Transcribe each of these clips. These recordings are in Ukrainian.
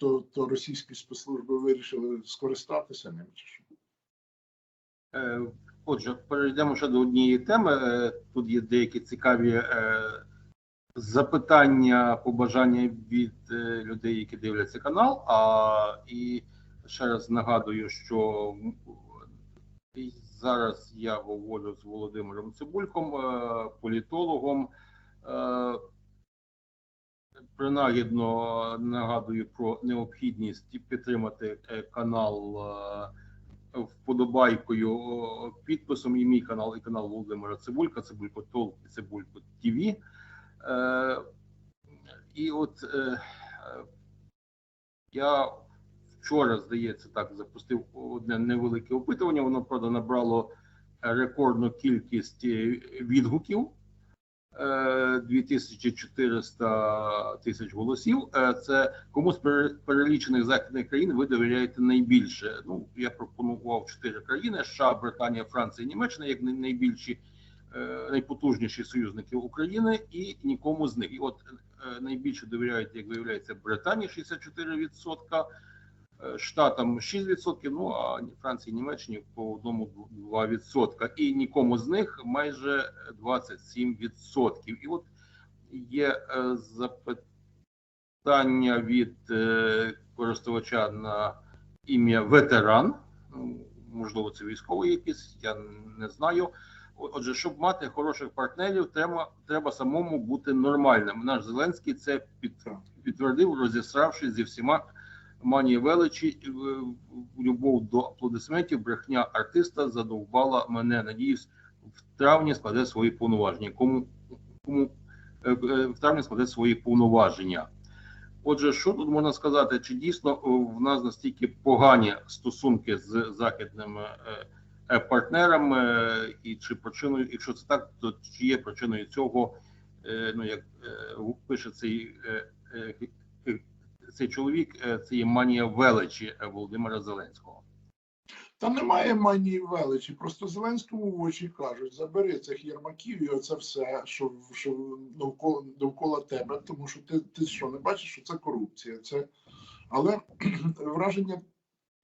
то, то російські спецслужби вирішили скористатися ним чи що? Е, Отже, перейдемо ще до однієї теми. Е, Тут є деякі цікаві е, запитання, побажання від людей, які дивляться канал. А і ще раз нагадую, що зараз я говорю з Володимиром Цибульком, політологом. Принагідно нагадую про необхідність підтримати е, канал. е, вподобайкою, підписом і мій канал, і канал Володимира Цибулька, Цибулько Толк і Цибулько ТВ. Е, і от я вчора, здається, так запустив одне невелике опитування. Воно правда набрало рекордну кількість відгуків. Е, 2400 тисяч голосів. Е, Це кому з пере- перелічених західних країн ви довіряєте найбільше? Ну я пропонував чотири країни: США, Британія, Франція, Німеччина як найбільші, е, найпотужніші союзники України, і нікому з них. І от е, найбільше довіряють, як виявляється, Британії 64%, е, Штатам 6%, ну а Франції, Німеччині по одному 2%. І нікому з них майже 27%. І от є е, запитання від е, користувача на ім'я ветеран. Ну, Можливо, це військовий якийсь, я не знаю. Отже, щоб мати хороших партнерів, треба, треба самому бути нормальним. Наш Зеленський це підтвердив, розісравшись зі всіма манії величі, е, любов до аплодисментів, брехня артиста задовбала мене. Надіюсь, в травні складе свої повноваження. Кому кому е, е, в травні складе свої повноваження. Отже, що тут можна сказати? Чи дійсно в нас настільки погані стосунки з західними партнерами, і чи причиною, якщо це так, то чи є причиною цього, ну як пише цей, цей чоловік, це є манія величі е, Володимира Зеленського. Та немає манії величі. Просто Зеленському в очі кажуть: забери цих єрмаків і оце все, що, що довкола, довкола тебе, тому що ти, ти що не бачиш, що це корупція. Це... Але враження,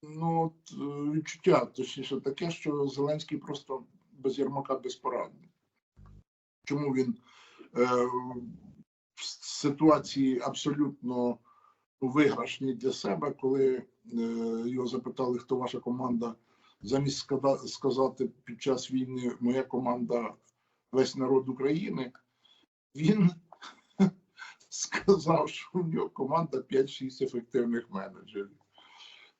ну е, відчуття, точніше, таке, що Зеленський просто без Єрмака безпорадний. Чому він е, в ситуації абсолютно виграшній для себе, коли е, його запитали, хто ваша команда, замість сказати під час війни моя команда весь народ України, він сказав, що у нього команда 5-6 ефективних менеджерів.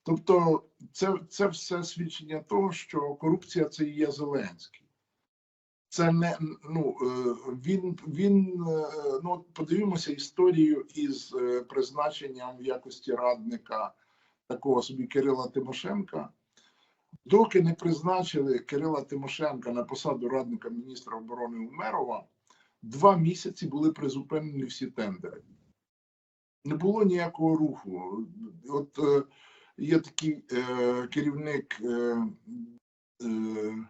Тобто, це, це все свідчення того, що корупція це і є Зеленський. Це не ну е, він він е, ну подивимося історію із е, призначенням в якості радника такого собі Кирила Тимошенка. Доки не призначили Кирила Тимошенка на посаду радника міністра оборони Умерова, два місяці були призупинені всі тендери. Не було ніякого руху. От є такий е, керівник е, е,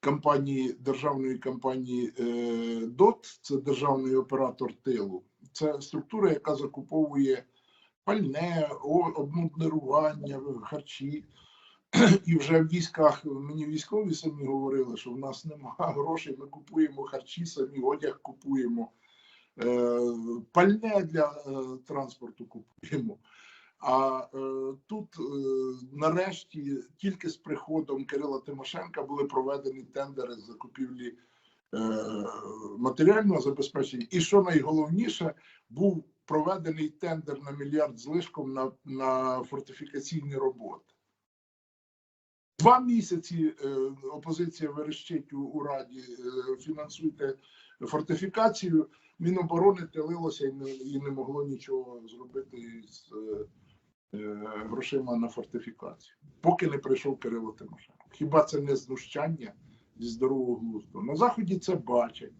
компанії, державної компанії е, ДОТ, це державний оператор тилу. Це структура, яка закуповує пальне, обмундирування, харчі. І вже в військах мені військові самі говорили, що в нас немає грошей, ми купуємо харчі, самі одяг купуємо, е, пальне для е, транспорту купуємо. А е, тут е, нарешті тільки з приходом Кирила Тимошенка були проведені тендери з закупівлі е, матеріального забезпечення. І що найголовніше, був проведений тендер на мільярд з лишком на, на фортифікаційні роботи. Два місяці е, опозиція верещить у, у Раді, е, фінансуйте фортифікацію. Міноборони тилилося і не, і не могло нічого зробити з е, грошима на фортифікацію, поки не прийшов Кирило Тимошенко. Хіба це не знущання зі здорового глузду? На Заході це бачать.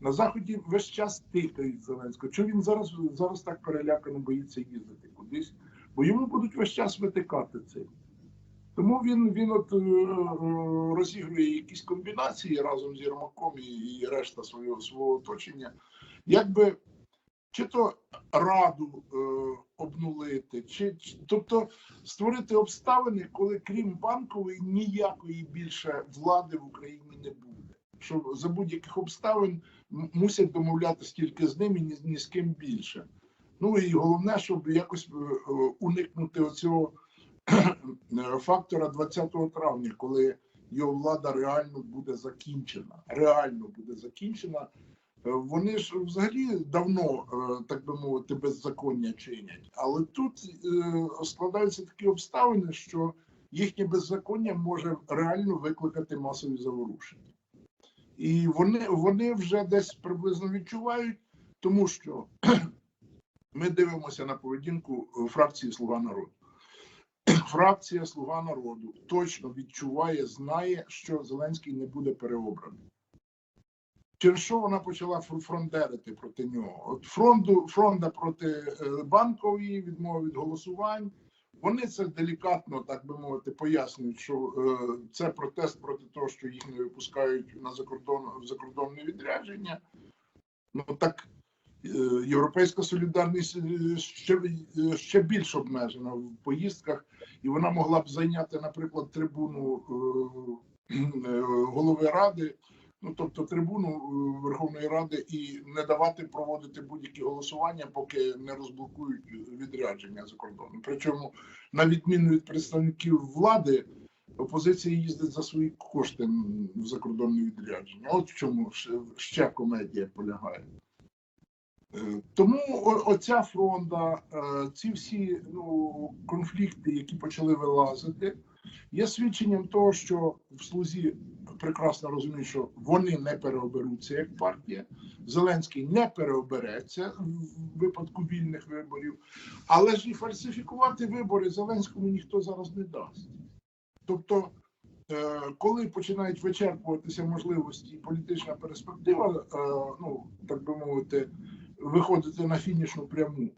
На Заході весь час тикають Зеленського. Чому він зараз, зараз так перелякано боїться їздити кудись? Бо йому будуть весь час витикати цим. Тому він, він от е, е, розігрує якісь комбінації разом з Єрмаком і, і решта свого, свого оточення. Якби чи то раду е, обнулити, чи, тобто створити обставини, коли крім банкової ніякої більше влади в Україні не буде. Що за будь-яких обставин мусять домовлятися тільки з ним і ні, ні з ким більше. Ну і головне, щоб якось е, уникнути оцього е, фактора 20 травня, коли його влада реально буде закінчена. Реально буде закінчена. Е, Вони ж взагалі давно, е, так би мовити, беззаконня чинять. Але тут е, складаються такі обставини, що їхнє беззаконня може реально викликати масові заворушення. І вони, вони вже десь приблизно відчувають, тому що ми дивимося на поведінку фракції Слуга народу. Фракція Слуга народу точно відчуває, знає, що Зеленський не буде переобраний. Через що вона почала фр- фрондерити проти нього? От фронту, фронда проти е, банкової, відмови від голосувань. Вони це делікатно, так би мовити, пояснюють, що е, це протест проти того, що їх не випускають на закордон в закордонне відрядження. Ну так е, європейська солідарність е, ще, е, ще більш обмежена в поїздках, і вона могла б зайняти, наприклад, трибуну е, голови ради, ну тобто трибуну е, Верховної Ради, і не давати проводити будь-які голосування, поки не розблокують відрядження за кордоном. Причому, на відміну від представників влади, опозиція їздить за свої кошти в закордонне відрядження. От в чому ще- комедія полягає. Е, Тому оця фронта, е, ці всі ну, конфлікти, які почали вилазити, є свідченням того, що в слузі прекрасно розуміють, що вони не переоберуться як партія. Зеленський не переобереться в випадку вільних виборів, але ж і фальсифікувати вибори Зеленському ніхто зараз не дасть. Тобто, е, коли починають вичерпуватися можливості і політична перспектива, е, ну так би мовити, виходити на фінішну пряму.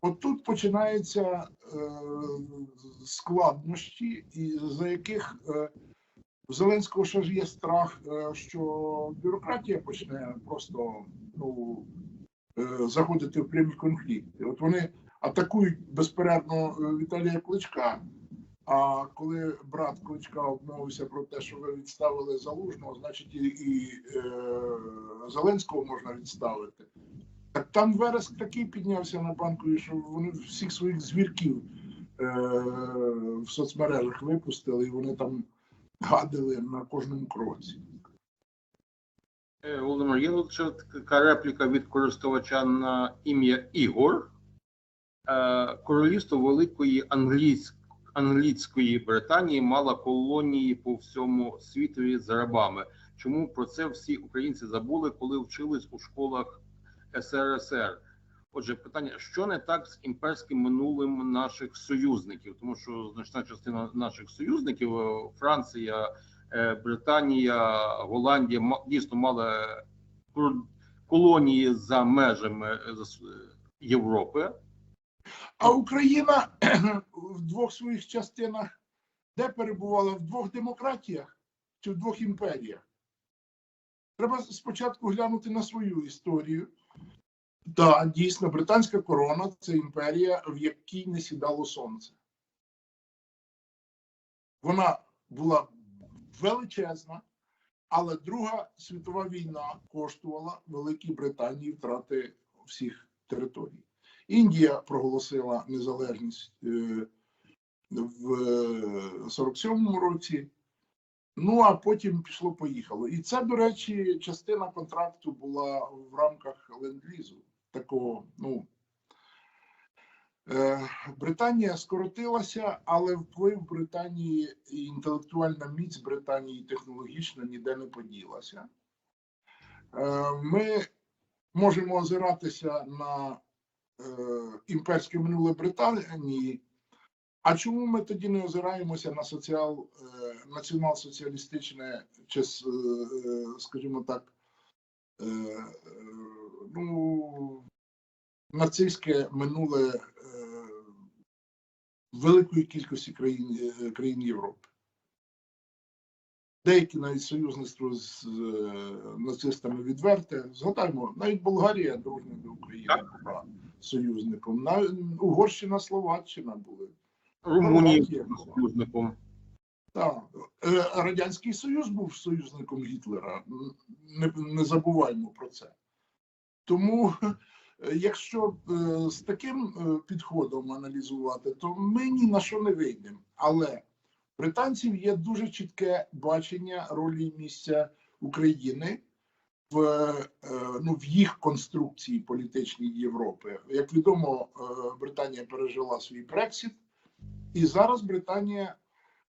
От тут починаються е, складнощі, і за яких е, в Зеленського ще ж є страх, е, що бюрократія почне просто ну, е, заходити в прямі конфлікти. От вони атакують безперервно е, Віталія Кличка. А коли брат Кличка обмовився про те, що ви відставили залужного, значить і, і е, Зеленського можна відставити. Так там вереск такий піднявся на банку, що вони всіх своїх звірків е, в соцмережах випустили, і вони там гадили на кожному кроці. Е, Володимир, є тут така репліка від користувача на ім'я Ігор. Е, Королівство Великої Англійськ... Англійської Британії мало колонії по всьому світові з рабами. Чому про це всі українці забули, коли вчились у школах СРСР? Отже, питання: що не так з імперським минулим наших союзників? Тому що значна частина наших союзників е, Франція, е, Британія, Голландія дійсно мали колонії за межами е, Європи. А Україна в двох своїх частинах де перебувала? В двох демократіях чи в двох імперіях? Треба спочатку глянути на свою історію. Так, дійсно, британська корона це імперія, в якій не сідало сонце. Вона була величезна, але Друга світова війна коштувала Великій Британії втрати всіх територій. Індія проголосила незалежність е, в 47-му році. Ну а потім пішло поїхало. І це, до речі, частина контракту була в рамках ленд-лізу. Такого, ну е, Британія скоротилася, але вплив Британії і інтелектуальна міць Британії і технологічна ніде не поділася. Е, ми можемо озиратися на е, імперське минуле Британії. А чому ми тоді не озираємося на соціал, націонал-соціалістичне, чи, скажімо так, ну, нацистське минуле е, великої кількості країн, е, країн Європи? Деякі навіть союзництво з е, нацистами відверте. Згадаймо, навіть Болгарія дружня до України. Була союзником. На Угорщина, Словаччина були. Була. союзником. Так, Радянський Союз був союзником Гітлера. Не, не забуваймо про це. Тому, якщо е, з таким е, підходом аналізувати, то ми ні на що не вийдемо. Але британців є дуже чітке бачення ролі і місця України в, е, ну, в їх конструкції політичній Європи. Як відомо, е, Британія пережила свій Брексіт, і зараз Британія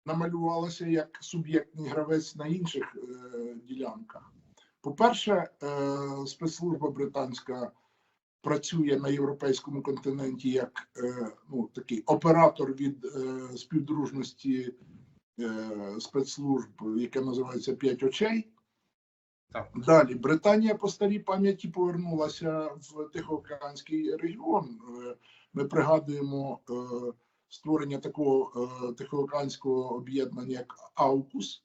намалювалася як суб'єктний гравець на інших е, ділянках. По-перше, е, спецслужба британська працює на європейському континенті як е, ну, такий оператор від е, співдружності е, спецслужб, яке називається П'ять очей. Так. Далі Британія по старій пам'яті повернулася в Тихоокеанський регіон. Ми пригадуємо е, створення такого е, тихоокеанського об'єднання, як АУКУС,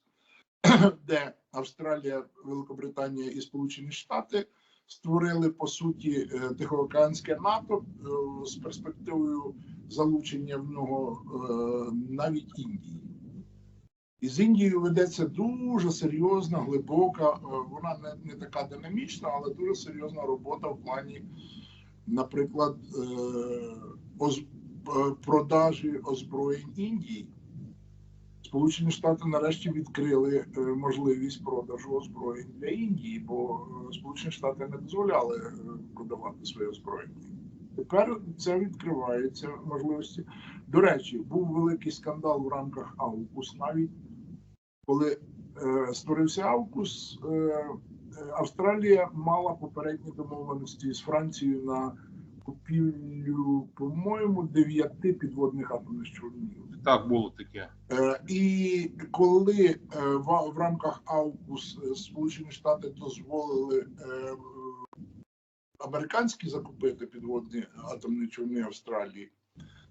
де Австралія, Великобританія і Сполучені Штати створили по суті е, Тихоокеанське НАТО е, з перспективою залучення в нього е, навіть Індії. І з Індією ведеться дуже серйозна, глибока, вона не, не така динамічна, але дуже серйозна робота в плані, наприклад, оз- продажі озброєнь Індії. Сполучені Штати нарешті відкрили е, можливість продажу озброєнь для Індії, бо е, Сполучені Штати не дозволяли е, продавати своє озброєння. Тепер це відкривається можливості. До речі, був великий скандал в рамках АУКУС навіть коли створився АУКУС, Австралія мала попередні домовленості з Францією на купівлю, по-моєму, дев'яти підводних атомних човнів. Так було таке. Е, І коли е, в, рамках АУКУС е, Сполучені Штати дозволили американські закупити підводні атомні човни Австралії,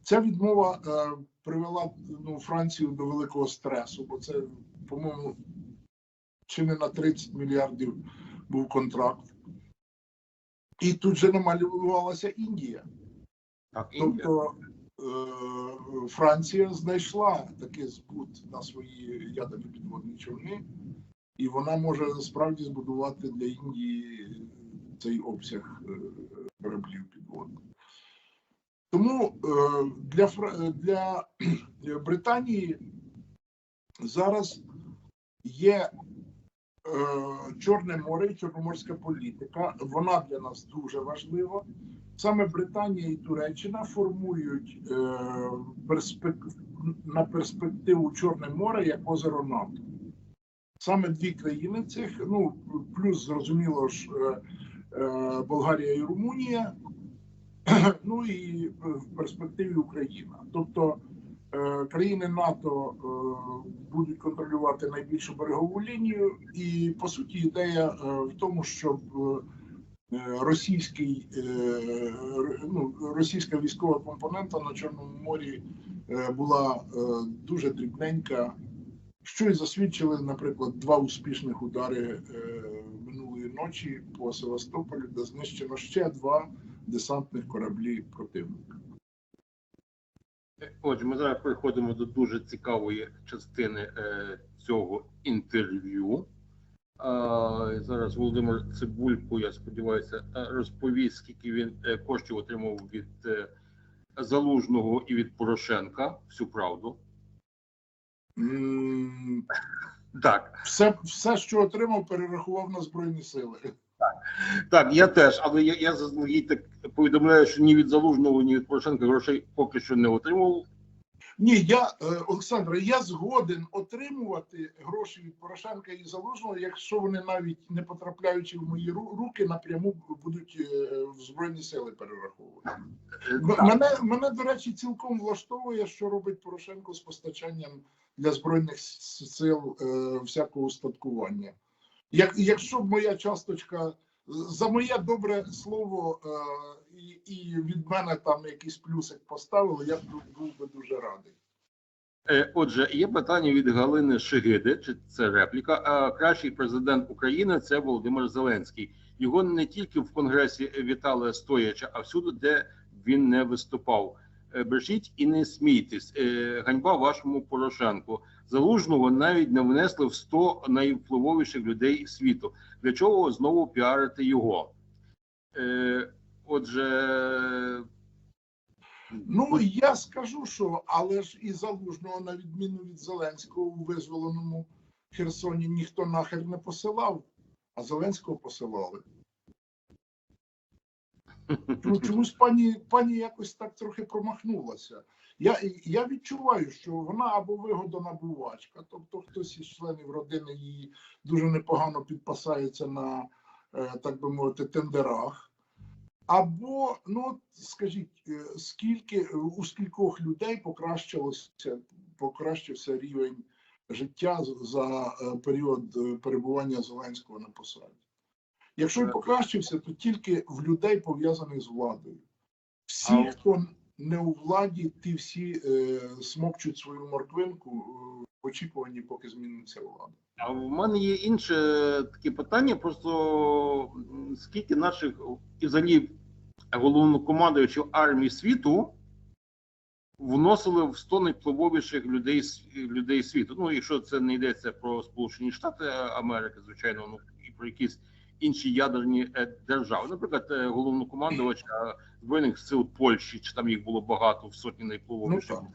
ця відмова привела ну, Францію до великого стресу, бо це, по-моєму, чи не на 30 мільярдів був контракт. І тут же намалювалася Індія. Так, Індія. Тобто Франція знайшла такий збут на свої ядерні підводні човни, і вона може справді збудувати для Індії цей обсяг е, кораблів підводних. Тому е, для, для е, Британії зараз є е, Чорне море Чорноморська політика. Вона для нас дуже важлива. Саме Британія і Туреччина формують е, перспек... на перспективу Чорне море як озеро НАТО. Саме дві країни цих, ну плюс зрозуміло ж е, е, Болгарія і Румунія, ну і в перспективі Україна. Тобто е, країни НАТО е, будуть контролювати найбільшу берегову лінію, і по суті ідея е, в тому, щоб е, російський е, ну, російська військова компонента на Чорному морі е, була е, дуже дрібненька. Що й засвідчили, наприклад, два успішних удари е, минулої ночі по Севастополю, де знищено ще два десантних кораблі противника. Отже, ми зараз переходимо до дуже цікавої частини е, цього інтерв'ю. Зараз Володимир Цибулько, я сподіваюся, е, розповість, скільки він е, коштів отримав від е, Залужного і від Порошенка. Всю правду. Так, Все, все, що отримав, перерахував на Збройні Сили. так, я теж, але я, я заздалегідь так повідомляю, що ні від Залужного, ні від Порошенка грошей поки що не отримав. Ні, я е, Олександре, я згоден отримувати гроші від Порошенка і Залужного, якщо вони навіть не потрапляючи в мої ру- руки, напряму будуть е, в збройні сили перераховувати. Мене мене до речі цілком влаштовує, що робить Порошенко з постачанням для збройних сил е, всякого устаткування. Як якщо б моя часточка за моє добре слово і, і від мене там якийсь плюсик поставили, я б був, би дуже радий. Е, Отже, є питання від Галини Шигиди, чи це репліка. А кращий президент України це Володимир Зеленський. Його не тільки в Конгресі вітали стоячи, а всюди, де він не виступав. Е, і не смійтесь. Е, Ганьба вашому Порошенку. Залужного навіть не внесли в 100 найвпливовіших людей світу. Для чого знову піарити його? Отже, Ну я скажу, що але ж і залужного, на відміну від Зеленського, у визволеному Херсоні ніхто нахер не посилав, а Зеленського посилали. Ну, чомусь пані, пані якось так трохи промахнулася. Я, я відчуваю, що вона або вигодонабувачка, тобто хтось із членів родини її дуже непогано підпасається на, е, так би мовити, тендерах. Або, ну скажіть, е, скільки у скількох людей покращилося, покращився рівень життя за е, період е, перебування Зеленського на посаді? Якщо й покращився, то тільки в людей пов'язаних з владою. Всі, А- хто не у владі, ті всі е, смокчуть свою морквинку в очікуванні, поки зміниться влада. А в мене є інше таке питання: просто скільки наших і взагалі головнокомандуючих армії світу вносили в 100 найпливовіших людей людей світу. Ну, якщо це не йдеться про Сполучені Штати Америки, звичайно, ну і про якісь інші ядерні е, держави. Наприклад, головнокомандувача е, збройних сил Польщі, чи там їх було багато в сотні найпливовіших. Ну.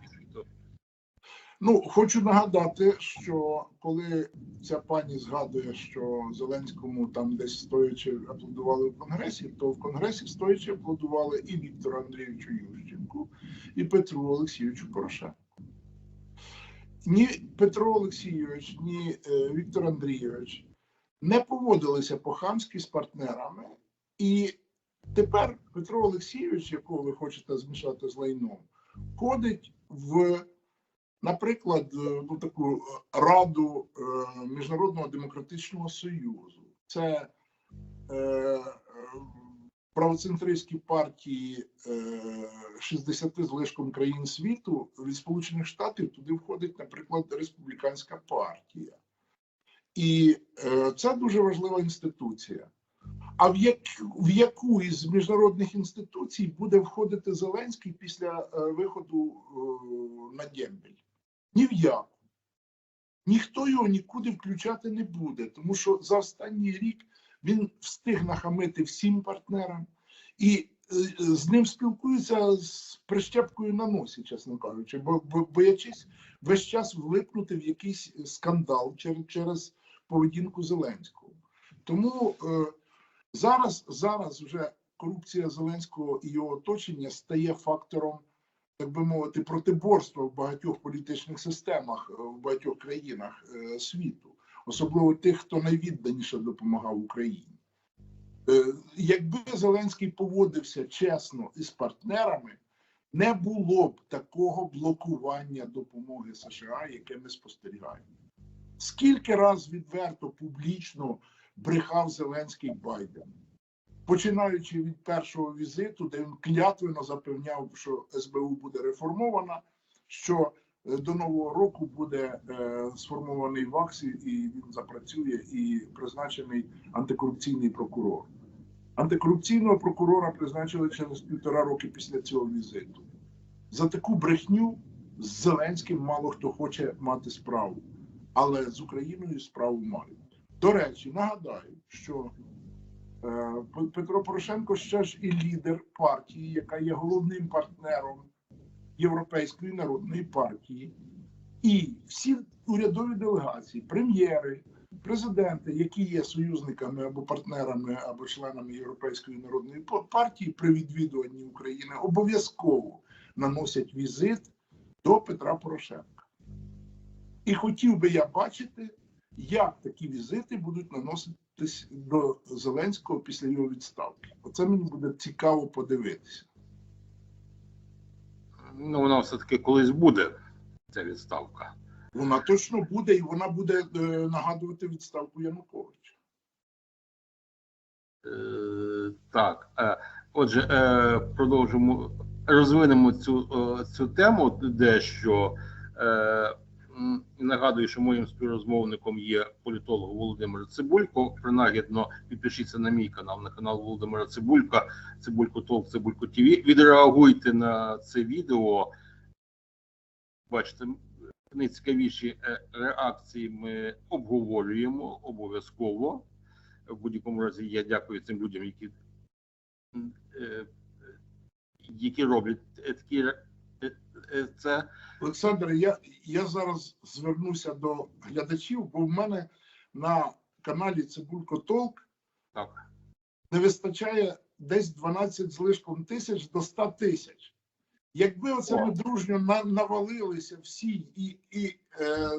Ну, хочу нагадати, що коли ця пані згадує, що Зеленському там десь стоячи аплодували в Конгресі, то в Конгресі стоячи аплодували і Віктору Андрійовичу Ющенку, і Петру Олексійовичу Порошенку. Ні Петро Олексійович, ні е, Віктор Андрійович не поводилися по-хамськи з партнерами, і тепер Петро Олексійович, якого ви хочете змішати з лайном, ходить в наприклад, е, ну, таку е, раду е, Міжнародного демократичного союзу. Це е, правоцентристські партії е, 60 з лишком країн світу від Сполучених Штатів туди входить, наприклад, республіканська партія. І е, це дуже важлива інституція. А в, як, в яку із міжнародних інституцій буде входити Зеленський після виходу на Дембель? Ні в яку. Ніхто його нікуди включати не буде, тому що за останній рік він встиг нахамити всім партнерам і е, з ним спілкуються з прищепкою на носі, чесно кажучи, бо, бо боячись весь час влипнути в якийсь скандал через, через поведінку Зеленського. Тому е, зараз, зараз вже корупція Зеленського і його оточення стає фактором так би мовити, протиборства в багатьох політичних системах е, в багатьох країнах е, світу, особливо тих, хто найвідданіше допомагав Україні. Е, Якби Зеленський поводився чесно із партнерами, не було б такого блокування допомоги США, яке ми спостерігаємо. Скільки раз відверто публічно брехав Зеленський Байден? Починаючи від першого візиту, де він клятвенно запевняв, що СБУ буде реформована, що е, до нового року буде е, сформований ВАКС і він запрацює і призначений антикорупційний прокурор. Антикорупційного прокурора призначили через півтора роки після цього візиту. За таку брехню з Зеленським мало хто хоче мати справу, але з Україною справу мають. До речі, нагадаю, що Петро Порошенко ще ж і лідер партії, яка є головним партнером Європейської народної партії, і всі урядові делегації, прем'єри, президенти, які є союзниками або партнерами, або членами Європейської народної партії при відвідуванні України, обов'язково наносять візит до Петра Порошенка. І хотів би я бачити, як такі візити будуть наноситись до Зеленського після його відставки. Оце мені буде цікаво подивитися. Ну, вона все-таки колись буде, ця відставка. Вона точно буде, і вона буде е, нагадувати відставку Януковича. Е, так. Е, отже, е, продовжимо, розвинемо цю, е, цю тему дещо. Е, і Нагадую, що моїм співрозмовником є політолог Володимир Цибулько. Принагідно підпишіться на мій канал, на канал Володимира Цибулька, Цибулько Толк, Цибулько ТВ. Відреагуйте на це відео. Бачите, найцікавіші е, реакції ми обговорюємо обов'язково. В будь-якому разі я дякую цим людям, які, е, які роблять е, такі це. Олександр, я, я зараз звернуся до глядачів, бо в мене на каналі Цибулько Толк Так. не вистачає десь 12 з лишком тисяч до 100 тисяч. Якби оце ми дружньо навалилися всі і, і е,